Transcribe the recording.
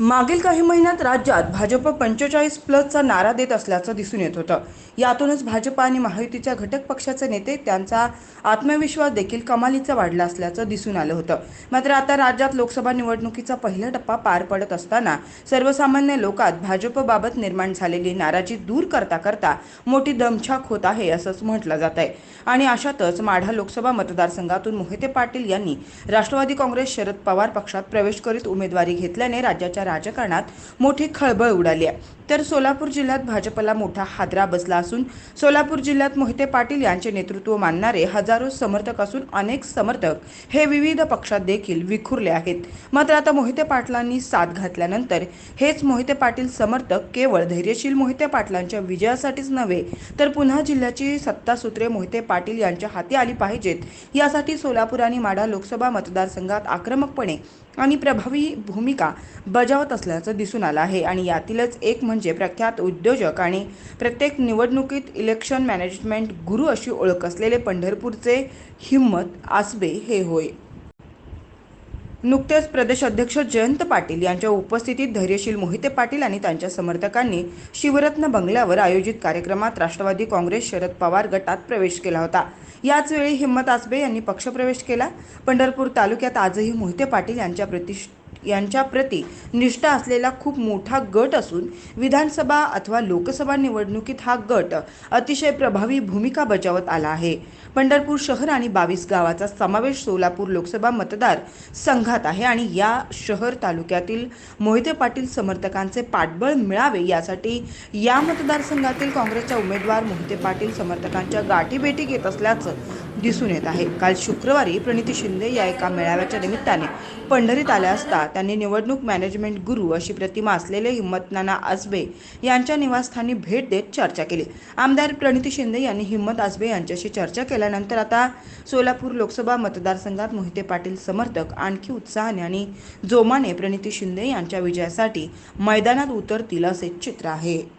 मागील काही महिन्यात राज्यात भाजप पंचेचाळीस प्लसचा नारा देत असल्याचं दिसून येत होतं. यातूनच भाजप आणि महायुतीच्या घटक पक्षाचे नेते त्यांचा आत्मविश्वास देखील कमालीचा वाढला असल्याचं दिसून आलं होतं. मात्र आता राज्यात लोकसभा निवडणुकीचा पहिला टप्पा पार पडत असताना सर्वसामान्य लोकात भाजपबाबत निर्माण झालेली नाराजी दूर करता करता मोठी दमछाक होत आहे असंच म्हटलं जात आहे. आणि अशातच माढा लोकसभा मतदारसंघातून मोहिते पाटील यांनी राष्ट्रवादी काँग्रेस शरद पवार पक्षात प्रवेश करीत उमेदवारी घेतल्याने राज्याच्या राजकारणात मोठी खळबळ उडाली आहे. तर सोलापूर जिल्ह्यात भाजपला मोठा हादरा बसला असून सोलापूर जिल्ह्यात मोहिते पाटील यांचे नेतृत्व मानणारे हजारो समर्थक असून अनेक समर्थक हे विविध पक्षात देखील विखुरले आहेत. मात्र आता मोहिते पाटलांनी साथ घातल्यानंतर हेच मोहिते पाटील समर्थक केवळ धैर्यशील मोहिते पाटलांच्या विजयासाठीच नव्हे तर पुन्हा जिल्ह्याची सत्तासूत्रे मोहिते पाटील यांच्या हाती आली पाहिजेत. यासाठी सोलापूर आणि माढा लोकसभा मतदारसंघात आक्रमकपणे आणि प्रभावी भूमिका बजावत असल्याचं दिसून आलं आहे आणि यातीलच एक म्हणजे म्हणजे प्रख्यात उद्योजक आणि प्रत्येक निवडणुकीत इलेक्शन मॅनेजमेंट गुरु अशी ओळख असलेले पंढरपूरचे हिम्मत आसबे हे होय. नुकतेच प्रदेश अध्यक्ष जयंत पाटील यांच्या उपस्थितीत धैर्यशील मोहिते पाटील आणि त्यांच्या समर्थकांनी शिवरत्न बंगल्यावर आयोजित कार्यक्रमात राष्ट्रवादी काँग्रेस शरद पवार गटात प्रवेश केला होता. याचवेळी हिम्मत आसबे यांनी पक्षप्रवेश केला. पंढरपूर तालुक्यात आजही मोहिते पाटील यांच्या प्रतिष्ठ यांच्याप्रती निष्ठा असलेला खूप मोठा गट असून विधानसभा अथवा लोकसभा निवडणुकीत हा गट अतिशय प्रभावी भूमिका बजावत आला आहे. पंढरपूर शहर आणि बावीस गावाचा समावेश सोलापूर लोकसभा मतदार संघात आहे आणि या शहर तालुक्यातील मोहिते पाटील समर्थकांचे पाठबळ मिळावे यासाठी या मतदारसंघातील काँग्रेसच्या उमेदवार मोहिते पाटील समर्थकांच्या गाठीभेटी घेत असल्याचं दिसून येत आहे. काल शुक्रवारी प्रणिती शिंदे या एका मेळाव्याच्या निमित्ताने पंढरीत आल्या असता त्यांनी निवडणूक मॅनेजमेंट गुरु अशी प्रतिमा असलेले हिम्मतनाना नाना यांच्या निवासस्थानी भेट देत चर्चा केली. आमदार प्रणिती शिंदे यांनी हिम्मत आजबे यांच्याशी चर्चा केल्यानंतर आता सोलापूर लोकसभा मतदारसंघात मोहिते पाटील समर्थक आणखी उत्साहाने आणि जोमाने प्रणिती शिंदे यांच्या विजयासाठी मैदानात उतरतील असे चित्र आहे.